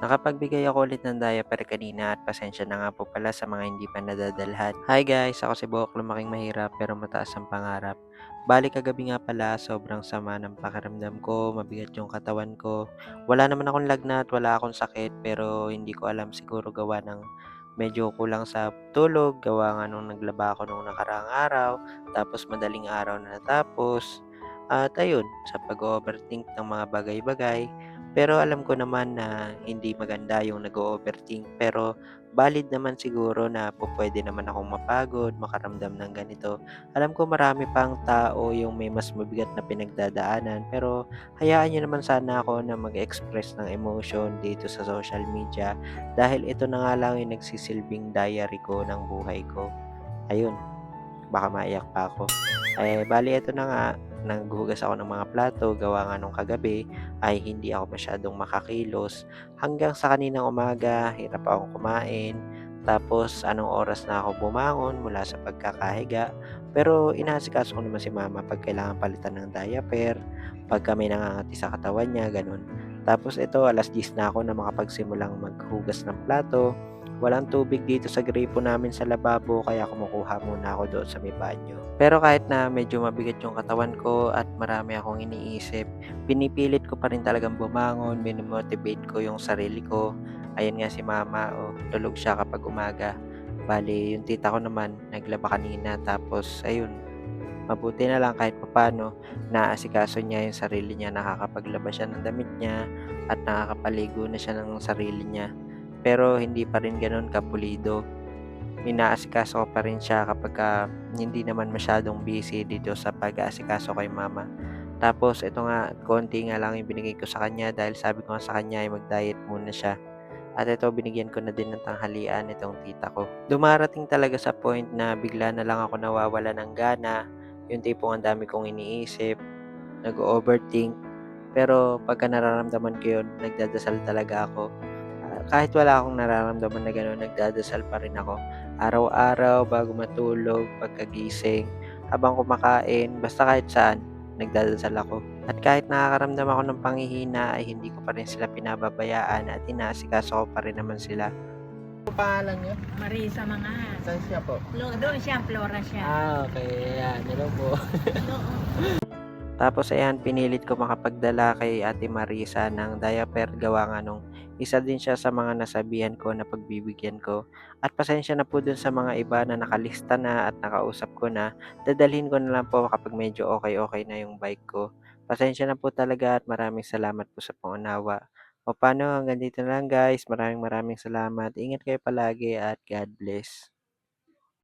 Nakapagbigay ako ulit ng diaper kanina at pasensya na nga po pala sa mga hindi pa nadadalhan. Hi guys, ako si Buhok Lumaking Mahirap pero mataas ang pangarap. Bali kagabi nga pala, sobrang sama ng pakiramdam ko, mabigat yung katawan ko. Wala naman akong lagnat, wala akong sakit pero hindi ko alam siguro gawa ng medyo kulang sa tulog, gawa nga nung naglaba ako nung nakaraang araw, tapos madaling araw na natapos. At ayun, sa pag-overthink ng mga bagay-bagay, pero alam ko naman na hindi maganda yung nag-o-overthink pero valid naman siguro na pupuwede naman akong mapagod, makaramdam ng ganito. Alam ko marami pang tao yung may mas mabigat na pinagdadaanan pero hayaan niyo naman sana ako na mag-express ng emotion dito sa social media dahil ito na nga lang yung nagsisilbing diary ko ng buhay ko. Ayun, baka maiyak pa ako. Eh, bale ito na nga, naghuhugas ako ng mga plato, gawa nga nung kagabi ay hindi ako masyadong makakilos. Hanggang sa kaninang umaga, hirap akong kumain. Tapos anong oras na ako bumangon mula sa pagkakahiga. Pero inaasikaso ko naman si mama pag kailangan palitan ng diaper, pag may nangangati sa katawan niya, ganun. Tapos ito, alas 10 na ako na makapagsimulang maghugas ng plato. Walang tubig dito sa gripo namin sa lababo kaya kumukuha muna ako doon sa may banyo. Pero kahit na medyo mabigat yung katawan ko at marami akong iniisip, pinipilit ko pa rin talagang bumangon, minimotivate ko yung sarili ko. Ayan nga si mama, oh, tulog siya kapag umaga. Bali, yung tita ko naman, naglaba kanina tapos ayun, mabuti na lang kahit papano naasikaso niya yung sarili niya, nakakapaglaba siya ng damit niya at nakakapaligo na siya ng sarili niya. Pero hindi pa rin gano'n kapulido. Inaasikaso ko pa rin siya kapagka hindi naman masyadong busy dito sa pag-aasikaso kay mama. Tapos ito nga, konti nga lang yung binigay ko sa kanya dahil sabi ko nga sa kanya ay mag-diet muna siya. At ito, binigyan ko na din ng tanghalian itong tita ko. Dumarating talaga sa point na bigla na lang ako nawawala ng gana. Yung tipong ang dami kong iniisip, nag-overthink. Pero pagka nararamdaman ko yun, nagdadasal talaga ako. Ah, kahit wala akong nararamdaman na gano'n, nagdadasal pa rin ako. Araw-araw, bago matulog, pagkagising, habang kumakain, basta kahit saan, nagdadasal ako. At kahit nakakaramdam ako ng panghihina, ay hindi ko pa rin sila pinababayaan at inaasikaso ko pa rin naman sila. Ano pangalan niyo? Marisa mga. Saan siya po? Lo, doon siya, Flora siya. Ah, okay. Ayan. Hello po. Tapos ayan, pinilit ko makapagdala kay Ate Marisa ng diaper gawa nga nung isa din siya sa mga nasabihan ko na pagbibigyan ko. At pasensya na po dun sa mga iba na nakalista na at nakausap ko na. Dadalhin ko na lang po kapag medyo okay-okay na yung bike ko. Pasensya na po talaga at maraming salamat po sa pangunawa. O paano, hanggang dito na lang guys. Maraming maraming salamat. Ingat kayo palagi at God bless.